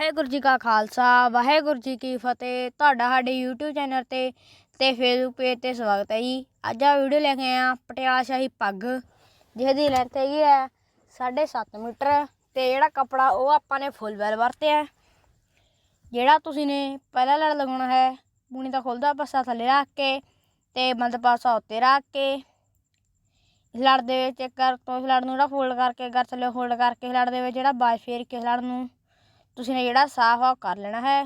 ਵਾਹਿਗੁਰੂ ਜੀ ਕਾ ਖਾਲਸਾ, ਵਾਹਿਗੁਰੂ ਜੀ ਕੀ ਫਤਿਹ। ਤੁਹਾਡਾ ਸਾਡੇ YouTube ਚੈਨਲ ਤੇ ਤੇ Facebook ਪੇਜ ਤੇ ਸਵਾਗਤ ਹੈ ਜੀ। ਅੱਜ ਆ ਵੀਡੀਓ ਲੈ ਕੇ ਆਏ ਆ ਪਟਿਆਲਾ ਸ਼ਾਹੀ ਪੱਗ, ਜਿਹਦੀ ਲੈਂਥ ਹੈਗੀ ਹੈ 7.5 ਮੀਟਰ ਤੇ ਜਿਹੜਾ ਕਪੜਾ ਉਹ ਆਪਾਂ ਨੇ ਫੁੱਲ ਵੈਲ ਵਰਤਿਆ ਜਿਹੜਾ ਤੁਸੀਂ ਨੇ ਪਹਿਲਾ ਲੜ ਲਗਾਉਣਾ ਹੈ ਪੂਣੀ ਦਾ ਖੁੱਲਦਾ ਪਾਸਾ ਥੱਲੇ ਰੱਖ ਕੇ ਤੇ ਬੰਦ ਪਾਸਾ ਉੱਤੇ ਰੱਖ ਕੇ, ਇਸ ਲੜ ਦੇ ਵਿੱਚ ਇੱਕ ਕਰ ਤੋਂ ਲੜ ਨੂੰ ਜਿਹੜਾ ਫੋਲਡ ਕਰਕੇ ਗਰ ਥੱਲੇ ਫੋਲਡ ਕਰਕੇ ਇਸ ਲੜ ਦੇ ਵਿੱਚ ਜਿਹੜਾ ਬਾਜ ਫੇਰ ਕੇ ਇਸ ਲੜ ਨੂੰ ਤੁਸੀਂ ਨੇ ਜਿਹੜਾ ਸਾਫ਼ ਆ ਉਹ ਕਰ ਲੈਣਾ ਹੈ।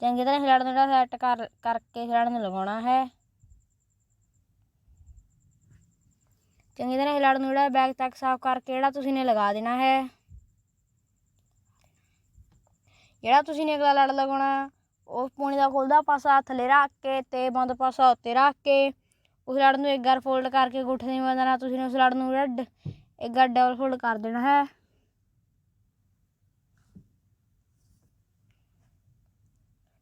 ਚੰਗੀ ਤਰ੍ਹਾਂ ਹਿਲਾੜ ਨੂੰ ਜਿਹੜਾ ਸੈੱਟ ਕਰ, ਕਰਕੇ ਹਿਲਾੜ ਨੂੰ ਲਗਾਉਣਾ ਹੈ। ਚੰਗੀ ਤਰ੍ਹਾਂ ਹਿਲਾੜ ਨੂੰ ਜਿਹੜਾ ਬੈਕ ਤੱਕ ਸਾਫ਼ ਕਰਕੇ ਜਿਹੜਾ ਤੁਸੀਂ ਨੇ ਲਗਾ ਦੇਣਾ ਹੈ। ਜਿਹੜਾ ਤੁਸੀਂ ਨੇ ਅਗਲਾ ਲੜ ਲਗਾਉਣਾ ਉਸ ਪੂਣੀ ਦਾ ਖੁੱਲਦਾ ਪਾਸਾ ਥੱਲੇ ਰੱਖ ਕੇ ਤੇ ਬੰਦ ਪਾਸਾ ਉੱਤੇ ਰੱਖ ਕੇ, ਉਸ ਲੜ ਨੂੰ ਇੱਕ ਵਾਰ ਫੋਲਡ ਕਰਕੇ ਗੁੱਠੇ ਦੀ ਮਦਦ ਨਾਲ ਤੁਸੀਂ ਉਸ ਲੜ ਨੂੰ ਜਿਹੜਾ ਇੱਕ ਵਾਰ ਡਬਲ ਫੋਲਡ ਕਰ ਦੇਣਾ ਹੈ।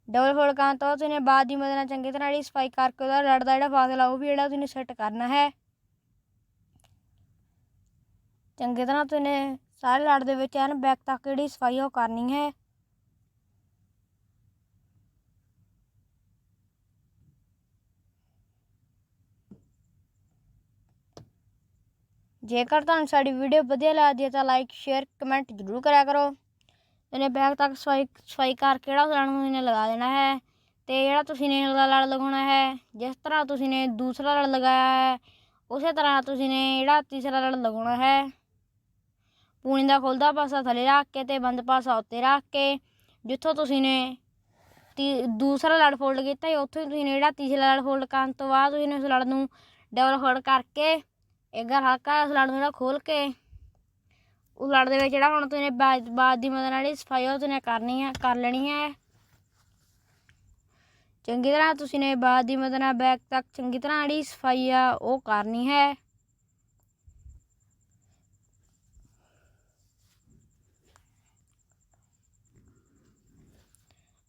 ਡਬਲ ਫੋਲਡ ਕਰਨ ਤੋਂ ਤੁਸੀਂ ਬਾਅਦ ਦੀ ਮਦਦ ਨਾਲ ਚੰਗੀ ਤਰ੍ਹਾਂ ਜਿਹੜੀ ਸਫ਼ਾਈ ਕਰਕੇ ਉਹਦਾ ਲੜ ਦਾ ਜਿਹੜਾ ਫਾਸਲਾ ਉਹ ਵੀ ਜਿਹੜਾ ਤੁਸੀਂ ਸੈੱਟ ਕਰਨਾ ਹੈ। ਚੰਗੀ ਤਰ੍ਹਾਂ ਤੁਸੀਂ ਸਾਰੇ ਲੜ ਦੇ ਵਿੱਚ ਐਨ ਬੈਕ ਤੱਕ ਜਿਹੜੀ ਸਫ਼ਾਈ ਉਹ ਕਰਨੀ ਹੈ। ਜੇਕਰ ਤੁਹਾਨੂੰ ਸਾਡੀ ਵੀਡੀਓ ਵਧੀਆ ਲੱਗਦੀ ਹੈ ਤਾਂ ਲਾਈਕ ਸ਼ੇਅਰ ਕਮੈਂਟ ਜ਼ਰੂਰ ਕਰਿਆ ਕਰੋ। ਇਹਨੇ ਬੈਗ ਤੱਕ ਸਫ਼ਾਈ ਸਫ਼ਾਈ ਕਰਕੇ ਜਿਹੜਾ ਲੜ ਨੂੰ ਇਹਨੇ ਲਗਾ ਦੇਣਾ ਹੈ ਤੇ ਜਿਹੜਾ ਤੁਸੀਂ ਨੇ ਅਗਲਾ ਲੜ ਲਗਾਉਣਾ ਹੈ, ਜਿਸ ਤਰ੍ਹਾਂ ਤੁਸੀਂ ਨੇ ਦੂਸਰਾ ਲੜ ਲਗਾਇਆ ਹੈ, ਉਸੇ ਤਰ੍ਹਾਂ ਤੁਸੀਂ ਨੇ ਜਿਹੜਾ ਤੀਸਰਾ ਲੜ ਲਗਾਉਣਾ ਹੈ, ਪੂਣੀ ਦਾ ਖੁੱਲਦਾ ਪਾਸਾ ਥੱਲੇ ਰੱਖ ਕੇ ਤੇ ਬੰਦ ਪਾਸਾ ਉੱਤੇ ਰੱਖ ਕੇ, ਜਿੱਥੋਂ ਤੁਸੀਂ ਨੇ ਤੀ, ਦੂਸਰਾ ਲੜ ਫੋਲਡ ਕੀਤਾ ਸੀ, ਉੱਥੋਂ ਹੀ ਤੁਸੀਂ ਨੇ ਜਿਹੜਾ ਤੀਸਰਾ ਲੜ ਫੋਲਡ ਕਰਨ ਤੋਂ ਬਾਅਦ ਤੁਸੀਂ ਨੇ ਉਸ ਲੜ ਨੂੰ ਡਬਲ ਫੋਲਡ ਕਰਕੇ ਇੱਕ ਹਲਕਾ ਉਸ ਨੂੰ ਜਿਹੜਾ ਖੋਲ ਕੇ, ਉਸ ਲੜ ਦੇ ਵਿੱਚ ਜਿਹੜਾ ਹੁਣ ਤੁਸੀਂ ਬਾਅਦ ਦੀ ਮਦਦ ਨਾਲ ਜਿਹੜੀ ਸਫ਼ਾਈ ਉਹ ਤੁਸੀਂ ਕਰਨੀ ਹੈ ਕਰ ਲੈਣੀ ਹੈ ਚੰਗੀ ਤਰ੍ਹਾਂ ਤੁਸੀਂ ਨੇ ਬਾਅਦ ਦੀ ਮਦਦ ਨਾਲ ਬੈਕ ਤੱਕ ਚੰਗੀ ਤਰ੍ਹਾਂ ਜਿਹੜੀ ਸਫ਼ਾਈ ਆ ਉਹ ਕਰਨੀ ਹੈ।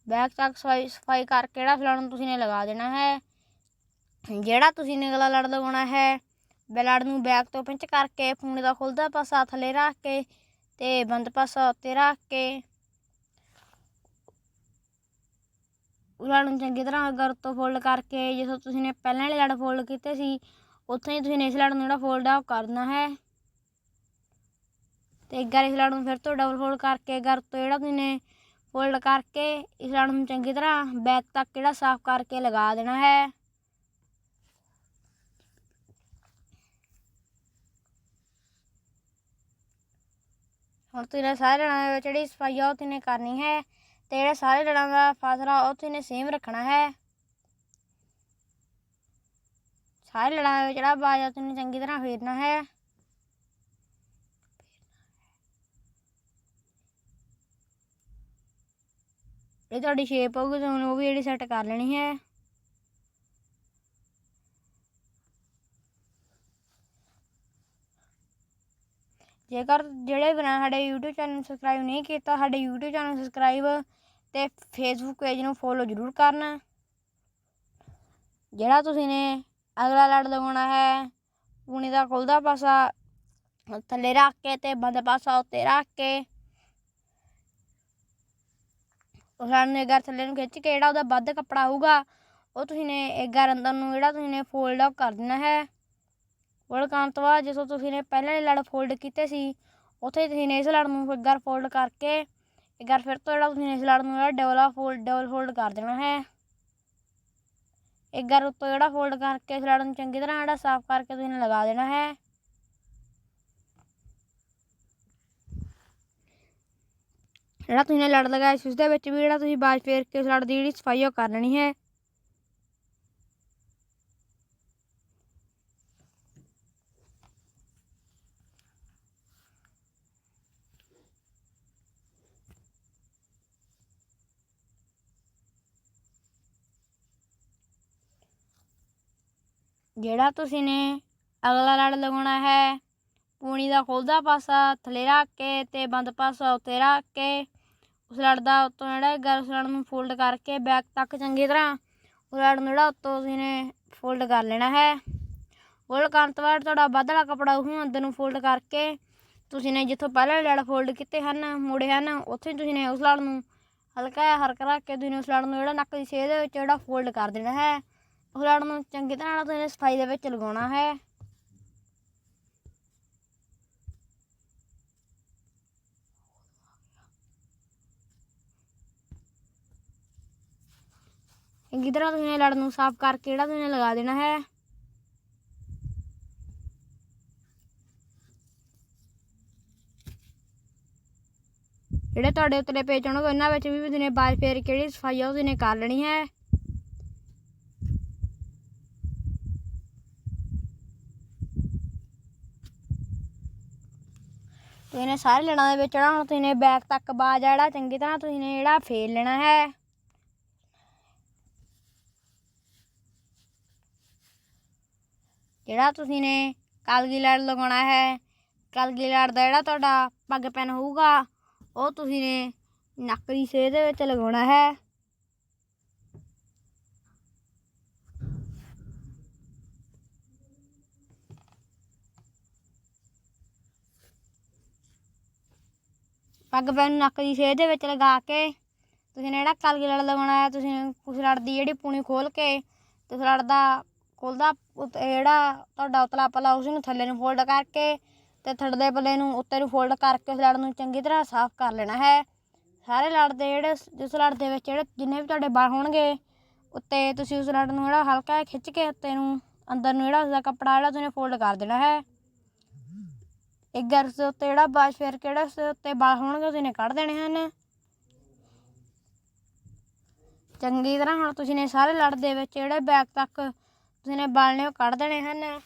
ਬੈਕ ਤੱਕ ਸਫ਼ਾਈ ਸਫ਼ਾਈ ਕਰਕੇ ਜਿਹੜਾ ਫਲਣ ਤੁਸੀਂ ਨੇ ਲਗਾ ਦੇਣਾ ਹੈ। ਜਿਹੜਾ ਤੁਸੀਂ ਨੇ ਅਗਲਾ ਲੜ ਲਗਾਉਣਾ ਹੈ ਬਲੜ ਨੂੰ ਬੈਕ ਤੋਂ ਪਿੰਚ ਕਰਕੇ ਫੋਨ ਦਾ ਖੁੱਲਦਾ ਪਾਸਾ ਥੱਲੇ ਰੱਖ ਕੇ ਤੇ ਬੰਦ ਪਾਸਾ ਉੱਤੇ ਰੱਖ ਕੇ। ਉਹਨਾਂ ਨੂੰ ਚੰਗੀ ਤਰ੍ਹਾਂ ਅਗਰ ਤੋਂ ਫੋਲਡ ਕਰਕੇ ਜਿਵੇਂ ਤੁਸੀਂ ਨੇ ਪਹਿਲਾਂ ਵਾਲੇ ਲੜ ਫੋਲਡ ਕੀਤੇ ਸੀ, ਉੱਥੇ ਹੀ ਤੁਸੀਂ ਨੇ ਇਸ ਲੜ ਨੂੰ ਜਿਹੜਾ ਫੋਲਡ ਆ ਉਹ ਕਰਨਾ ਹੈ। ਤੇ ਇੱਕ ਵਾਰ ਇਸ ਲੜ ਨੂੰ ਫਿਰ ਤੋਂ ਡਬਲ ਫੋਲਡ ਕਰਕੇ, ਅਗਰ ਤੋਂ ਜਿਹੜਾ ਤੁਸੀਂ ਨੇ ਫੋਲਡ ਕਰਕੇ, ਇਸ ਲੜ ਨੂੰ ਚੰਗੀ ਤਰ੍ਹਾਂ ਬੈਕ ਤੱਕ ਜਿਹੜਾ ਸਾਫ਼ ਕਰਕੇ ਲਗਾ ਦੇਣਾ ਹੈ। ਹੁਣ ਤੂੰ ਸਾਰੇ ਲੜਾਂ ਦੇ ਵਿੱਚ ਜਿਹੜੀ ਸਫ਼ਾਈ ਆ, ਉਹ ਤੁਸੀਂ ਕਰਨੀ ਹੈ ਤੇ ਜਿਹੜਾ ਸਾਰੇ ਲੜਾਂ ਦਾ ਫਾਸਲਾ, ਉਹ ਤੁਸੀਂ ਸੇਮ ਰੱਖਣਾ ਹੈ। ਸਾਰੇ ਲੜਾਂ ਦੇ ਵਿੱਚ ਜਿਹੜਾ ਬਾਜਾ ਤੁਸੀਂ ਚੰਗੀ ਤਰ੍ਹਾਂ ਫੇਰਨਾ ਹੈ। ਇਹ ਤੁਹਾਡੀ ਸ਼ੇਪ ਹੋਊਗੀ ਤੁਹਾਨੂੰ ਉਹ ਵੀ ਜਿਹੜੀ ਸੈੱਟ ਕਰ ਲੈਣੀ ਹੈ। ਜੇਕਰ ਜਿਹੜੇ ਬਣਾ ਸਾਡੇ YouTube ਚੈਨਲ ਨੂੰ ਸਬਸਕ੍ਰਾਈਬ ਨਹੀਂ ਕੀਤਾ, ਸਾਡੇ YouTube ਚੈਨਲ ਨੂੰ ਸਬਸਕ੍ਰਾਈਬ ਤੇ Facebook ਪੇਜ ਨੂੰ ਫੋਲੋ ਜ਼ਰੂਰ ਕਰਨਾ। ਜਿਹੜਾ ਤੁਸੀਂ ਨੇ ਅਗਲਾ ਲੜ ਲਗਾਉਣਾ ਹੈ ਪੂਣੀ ਦਾ ਖੁੱਲਦਾ ਪਾਸਾ ਥੱਲੇ ਰੱਖ ਕੇ ਤੇ ਬੰਦ ਪਾਸਾ ਉੱਤੇ ਰੱਖ ਕੇ ਉਸ ਲੜ ਨੂੰ ਥੱਲੇ ਨੂੰ ਖਿੱਚ ਕੇ ਜਿਹੜਾ ਉਹਦਾ ਵੱਧ ਕੱਪੜਾ ਹੋਊਗਾ, ਉਹ ਤੁਸੀਂ ਨੇ ਇੱਕ ਵਾਰ ਅੰਦਰ ਨੂੰ ਜਿਹੜਾ ਤੁਸੀਂ ਨੇ ਫੋਲਡ ਅਪ ਕਰ ਦੇਣਾ ਹੈ। ਫੋਲਡ ਕਰਨ ਤੋਂ ਬਾਅਦ ਜਦੋਂ ਤੁਸੀਂ ਨੇ ਪਹਿਲਾਂ ਵਾਲੇ ਲੜ ਫੋਲਡ ਕੀਤੇ ਸੀ, ਉੱਥੇ ਤੁਸੀਂ ਨੇ ਇਸ ਲੜ ਨੂੰ ਇੱਕ ਵਾਰ ਫੋਲਡ ਕਰਕੇ, ਇੱਕ ਵਾਰ ਫਿਰ ਤੋਂ ਜਿਹੜਾ ਤੁਸੀਂ ਨੇ ਇਸ ਲੜ ਨੂੰ ਜਿਹੜਾ ਡਬਲ ਫੋਲਡ ਡਬਲ ਫੋਲਡ ਕਰ ਦੇਣਾ ਹੈ। ਇੱਕ ਵਾਰ ਉੱਤੋਂ ਜਿਹੜਾ ਫੋਲਡ ਕਰਕੇ ਇਸ ਲੜ ਨੂੰ ਚੰਗੀ ਤਰ੍ਹਾਂ ਜਿਹੜਾ ਸਾਫ਼ ਕਰਕੇ ਤੁਸੀਂ ਨੇ ਲਗਾ ਦੇਣਾ ਹੈ। ਜਿਹੜਾ ਤੁਸੀਂ ਨੇ ਲੜ ਲਗਾਇਆ ਸੀ ਉਸ ਦੇ ਵਿੱਚ ਵੀ ਜਿਹੜਾ ਤੁਸੀਂ ਬਾਜ ਫੇਰ ਕੇ ਉਸ ਲੜ ਦੀ ਜਿਹੜੀ ਸਫ਼ਾਈ ਉਹ ਕਰ ਲੈਣੀ ਹੈ। ਜਿਹੜਾ ਤੁਸੀਂ ਨੇ ਅਗਲਾ ਲੜ ਲਗਾਉਣਾ ਹੈ, ਪੂਣੀ ਦਾ ਖੋਲਦਾ ਪਾਸਾ ਥੱਲੇ ਰੱਖ ਕੇ ਤੇ ਬੰਦ ਪਾਸਾ ਉੱਤੇ ਰੱਖ ਕੇ, ਉਸ ਲੜ ਦਾ ਉੱਤੋਂ ਜਿਹੜਾ ਹੈਗਾ, ਉਸ ਲੜ ਨੂੰ ਫੋਲਡ ਕਰਕੇ ਬੈਕ ਤੱਕ ਚੰਗੀ ਤਰ੍ਹਾਂ, ਉਸ ਲੜ ਨੂੰ ਜਿਹੜਾ ਉੱਤੋਂ ਤੁਸੀਂ ਨੇ ਫੋਲਡ ਕਰ ਲੈਣਾ ਹੈ। ਫੋਲਡ ਕਰਨ ਤੋਂ ਬਾਅਦ ਤੁਹਾਡਾ ਵੱਧਲਾ ਕੱਪੜਾ ਉਹ ਅੰਦਰ ਨੂੰ ਫੋਲਡ ਕਰਕੇ ਤੁਸੀਂ ਨੇ ਜਿੱਥੋਂ ਪਹਿਲਾਂ ਲੜ ਫੋਲਡ ਕੀਤੇ ਹਨ, ਮੋੜੇ ਹਨ, ਉੱਥੇ ਤੁਸੀਂ ਨੇ ਉਸ ਲੜ ਨੂੰ ਹਲਕਾ ਜਿਹਾ ਹਰਕ ਰੱਖ ਕੇ ਤੁਸੀਂ ਉਸ ਲੜ ਨੂੰ ਜਿਹੜਾ ਨੱਕ ਦੀ ਸੇਧ ਦੇ ਵਿੱਚ ਜਿਹੜਾ ਫੋਲਡ ਕਰ ਦੇਣਾ ਹੈ। ਉਸ ਲੜ ਨੂੰ ਚੰਗੀ ਤਰ੍ਹਾਂ ਨਾਲ ਤੁਸੀਂ ਸਫ਼ਾਈ ਦੇ ਵਿੱਚ ਲਗਾਉਣਾ ਹੈ। ਚੰਗੀ ਤਰ੍ਹਾਂ ਤੁਸੀਂ ਲੜ ਨੂੰ ਸਾਫ਼ ਕਰਕੇ ਜਿਹੜਾ ਤੁਸੀਂ ਲਗਾ ਦੇਣਾ ਹੈ। ਜਿਹੜੇ ਤੁਹਾਡੇ ਉਤਲੇ ਪੇਜ ਹੋਣਗੇ, ਉਹਨਾਂ ਵਿੱਚ ਵੀ ਤੁਸੀਂ ਨੇ ਬਾਜ ਫੇਰ ਕਿਹੜੀ ਸਫ਼ਾਈ ਆ, ਉਹ ਤੁਸੀਂ ਕਰ ਲੈਣੀ ਹੈ। ਤੁਸੀਂ ਨੇ ਸਾਰੇ ਲੜਾਂ ਦੇ ਵਿੱਚ, ਜਿਹੜਾ ਹੁਣ ਤੁਸੀਂ ਨੇ ਬੈਕ ਤੱਕ ਬਾਜ ਆ ਜਿਹੜਾ, ਚੰਗੀ ਤਰ੍ਹਾਂ ਤੁਸੀਂ ਨੇ ਜਿਹੜਾ ਫੇਰ ਲੈਣਾ ਹੈ। ਜਿਹੜਾ ਤੁਸੀਂ ਨੇ ਕਲਗੀ ਲੜ ਲਗਾਉਣਾ ਹੈ ਕਲਗੀ ਲੜ ਦਾ ਜਿਹੜਾ ਤੁਹਾਡਾ ਪੱਗ ਪੈਨ ਹੋਊਗਾ, ਉਹ ਤੁਸੀਂ ਨੇ ਨੱਕਰੀ ਦੀ ਦੇ ਵਿੱਚ ਲਗਾਉਣਾ ਹੈ। ਪੱਗ ਪੈਨ ਨੱਕ ਦੀ ਸੇਧ ਦੇ ਵਿੱਚ ਲਗਾ ਕੇ ਤੁਸੀਂ ਨੇ ਜਿਹੜਾ ਕਲਗੀ ਲੜ ਲਗਾਉਣਾ ਹੈ, ਤੁਸੀਂ ਉਸ ਲੜ ਦੀ ਜਿਹੜੀ ਪੂਣੀ ਖੋਲ ਕੇ ਤੇ ਉਸ ਲੜ ਦਾ ਖੋਲਦਾ ਜਿਹੜਾ ਤੁਹਾਡਾ ਉਤਲਾ ਪਲਾ ਉਸ ਨੂੰ ਥੱਲੇ ਨੂੰ ਫੋਲਡ ਕਰਕੇ ਤੇ ਥੜਦੇ ਪੱਲੇ ਨੂੰ ਉੱਤੇ ਨੂੰ ਫੋਲਡ ਕਰਕੇ ਉਸ ਲੜ ਨੂੰ ਚੰਗੀ ਤਰ੍ਹਾਂ ਸਾਫ਼ ਕਰ ਲੈਣਾ ਹੈ। ਸਾਰੇ ਲੜ ਦੇ ਜਿਹੜੇ ਜਿਸ ਲੜ ਦੇ ਵਿੱਚ ਜਿਹੜੇ ਜਿੰਨੇ ਵੀ ਤੁਹਾਡੇ ਬਾਲ ਹੋਣਗੇ, ਉੱਤੇ ਤੁਸੀਂ ਉਸ ਲੜ ਨੂੰ ਜਿਹੜਾ ਹਲਕਾ ਖਿੱਚ ਕੇ ਉੱਤੇ ਨੂੰ ਅੰਦਰ ਨੂੰ ਜਿਹੜਾ ਉਸਦਾ ਕੱਪੜਾ ਜਿਹੜਾ ਤੁਸੀਂ ਫੋਲਡ ਕਰ ਦੇਣਾ ਹੈ। ਇੱਕ ਗਰਸ ਦੇ ਉੱਤੇ ਜਿਹੜਾ ਬਾਸ਼ ਫੇਰ ਕੇ ਜਿਹੜਾ ਉਸਦੇ ਉੱਤੇ ਬਾਲ ਹੋਣਗੇ, ਤੁਸੀਂ ਨੇ ਕੱਢ ਦੇਣੇ ਹਨ। ਚੰਗੀ ਤਰ੍ਹਾਂ ਹੁਣ ਤੁਸੀਂ ਨੇ ਸਾਰੇ ਲੜ ਦੇ ਵਿੱਚ ਜਿਹੜੇ ਬੈਕ ਤੱਕ ਤੁਸੀਂ ਨੇ ਬਾਲ ਨੇ ਉਹ ਕੱਢ ਦੇਣੇ ਹਨ।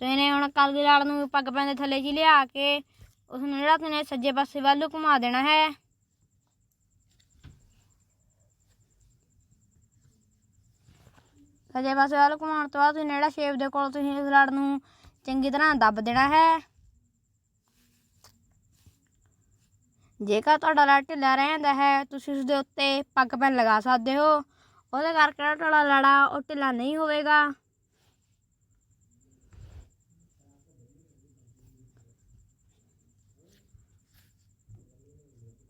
ਤੁਸੀਂ ਨੇ ਹੁਣ ਕਲਗੀ ਲੜ ਨੂੰ ਪੱਗ ਪੈਂਦੇ ਥੱਲੇ ਜੀ ਲਿਆ ਕੇ, ਉਸ ਨੂੰ ਜਿਹੜਾ ਤੁਸੀਂ ਸੱਜੇ ਪਾਸੇ ਵੱਲ ਘੁਮਾ ਦੇਣਾ ਹੈ। ਸੱਜੇ ਪਾਸੇ ਵੱਲ ਘੁਮਾਉਣ ਤੋਂ ਬਾਅਦ ਤੁਸੀਂ ਨੇ ਜਿਹੜਾ ਸ਼ੇਪ ਦੇ ਕੋਲ ਤੁਸੀਂ ਇਸ ਲੜ ਨੂੰ ਚੰਗੀ ਤਰ੍ਹਾਂ ਦੱਬ ਦੇਣਾ ਹੈ। ਜੇਕਰ ਤੁਹਾਡਾ ਲੜ ਢਿੱਲਾ ਰਹਿੰਦਾ ਹੈ, ਤੁਸੀਂ ਉਸ ਦੇ ਉੱਤੇ ਪੱਗ ਪੈਨ ਲਗਾ ਸਕਦੇ ਹੋ। ਉਹਦੇ ਕਰਕੇ ਜਿਹੜਾ ਤੁਹਾਡਾ ਲੜਾ ਉਹ ਢਿੱਲਾ ਨਹੀਂ ਹੋਵੇਗਾ।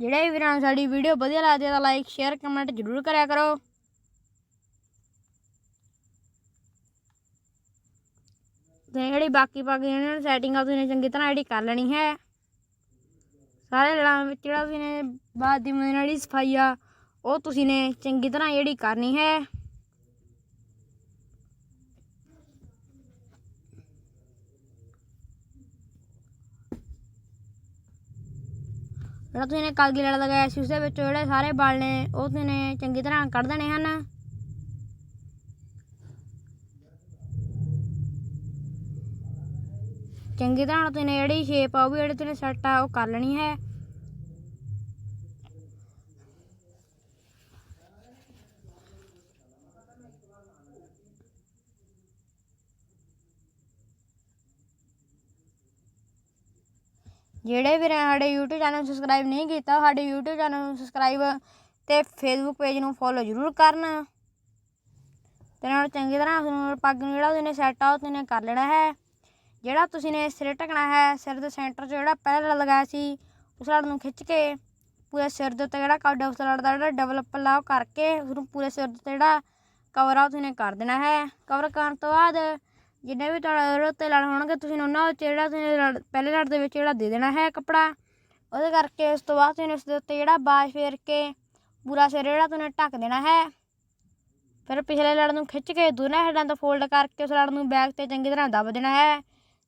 ਜਿਹੜੇ ਵੀ ਵੀਰਾਂ ਸਾਡੀ ਵੀਡੀਓ ਵਧੀਆ ਲੱਗਦੀ ਹੈ ਤਾਂ ਲਾਈਕ ਸ਼ੇਅਰ ਕਮੈਂਟ ਜ਼ਰੂਰ ਕਰਿਆ ਕਰੋ। ਤੇ ਜਿਹੜੀ ਬਾਕੀ ਬਾਕੀ ਇਹਨਾਂ ਨੂੰ ਸੈਟਿੰਗ ਆ, ਤੁਸੀਂ ਚੰਗੀ ਤਰ੍ਹਾਂ ਜਿਹੜੀ ਕਰ ਲੈਣੀ ਹੈ। ਸਾਰੇ ਲੜਾਂ ਵਿੱਚ ਜਿਹੜਾ ਤੁਸੀਂ ਨੇ ਬਾਅਦ ਦੀ ਮਹੀਨੇ ਜਿਹੜੀ ਸਫ਼ਾਈ ਆ, ਉਹ ਤੁਸੀਂ ਨੇ ਚੰਗੀ ਤਰ੍ਹਾਂ ਜਿਹੜੀ ਕਰਨੀ ਹੈ। ਜਿਹੜਾ ਤੁਸੀਂ ਨੇ ਕਲਗੀ ਲੜ ਲਗਾਇਆ ਸੀ ਉਸ ਦੇ ਵਿੱਚੋਂ ਜਿਹੜੇ ਸਾਰੇ ਵਾਲ ਨੇ, ਉਹ ਤੁਸੀਂ ਨੇ ਚੰਗੀ ਤਰ੍ਹਾਂ ਕੱਢ ਦੇਣੇ ਹਨ। ਚੰਗੀ ਤਰ੍ਹਾਂ ਨਾਲ ਤੁਸੀਂ ਜਿਹੜੀ ਸ਼ੇਪ ਆ ਉਹ ਵੀ ਜਿਹੜੀ ਤੁਸੀਂ ਸੈੱਟ ਆ, ਉਹ ਕਰ ਲੈਣੀ ਹੈ। ਜਿਹੜੇ ਵੀਰ ਸਾਡੇ YouTube ਚੈਨਲ ਨੂੰ ਸਬਸਕ੍ਰਾਈਬ ਨਹੀਂ ਕੀਤਾ ਸਾਡੇ YouTube ਚੈਨਲ ਨੂੰ ਸਬਸਕ੍ਰਾਈਬ ਤੇ Facebook ਪੇਜ ਨੂੰ ਫੋਲੋ ਜ਼ਰੂਰ ਕਰਨ। ਤੇ ਨਾਲ ਚੰਗੀ ਤਰ੍ਹਾਂ ਉਸਨੂੰ ਪੱਗ ਨੂੰ ਜਿਹੜਾ ਉਹਨੇ ਸੈੱਟ ਆ, ਉਹ ਤੁਸੀਂ ਕਰ ਲੈਣਾ ਹੈ। ਜਿਹੜਾ ਤੁਸੀਂ ਨੇ ਸਿਰ ਢਕਣਾ ਹੈ, ਸਿਰ ਦੇ ਸੈਂਟਰ 'ਚ ਜਿਹੜਾ ਪਹਿਲਾਂ ਲਗਾਇਆ ਸੀ, ਉਸ ਲੜ ਨੂੰ ਖਿੱਚ ਕੇ ਪੂਰੇ ਸਿਰ ਦੇ ਉੱਤੇ ਜਿਹੜਾ ਕਾਡਾ ਉਸ ਲੜ ਦਾ ਜਿਹੜਾ ਡਬਲ ਪੱਲਾ ਉਹ ਕਰਕੇ ਉਸਨੂੰ ਪੂਰੇ ਸਿਰ ਦੇ ਉੱਤੇ ਜਿਹੜਾ ਕਵਰ ਆ ਉਹ ਤੁਸੀਂ ਨੇ ਕਰ ਦੇਣਾ ਹੈ। ਕਵਰ ਕਰਨ ਤੋਂ ਬਾਅਦ ਜਿੰਨੇ ਵੀ ਤੁਹਾਡੇ ਉਹਦੇ ਉੱਤੇ ਲੜ ਹੋਣਗੇ, ਤੁਸੀਂ ਉਹਨਾਂ ਵਿੱਚ ਜਿਹੜਾ ਤੁਸੀਂ ਲੜ ਪਹਿਲੇ ਲੜ ਦੇ ਵਿੱਚ ਜਿਹੜਾ ਦੇ ਦੇਣਾ ਹੈ ਕੱਪੜਾ। ਉਹਦੇ ਕਰਕੇ ਉਸ ਤੋਂ ਬਾਅਦ ਤੁਸੀਂ ਉਸ ਦੇ ਉੱਤੇ ਜਿਹੜਾ ਬਾਜ ਫੇਰ ਕੇ ਪੂਰਾ ਸਿਰ ਜਿਹੜਾ ਤੁਸੀਂ ਢੱਕ ਦੇਣਾ ਹੈ। ਫਿਰ ਪਿਛਲੇ ਲੜ ਨੂੰ ਖਿੱਚ ਕੇ ਦੋਨਾਂ ਹੈਡਾਂ ਤੋਂ ਫੋਲਡ ਕਰਕੇ ਉਸ ਲੜ ਨੂੰ ਬੈਕ ਤੇ ਚੰਗੀ ਤਰ੍ਹਾਂ ਦੱਬ ਦੇਣਾ ਹੈ।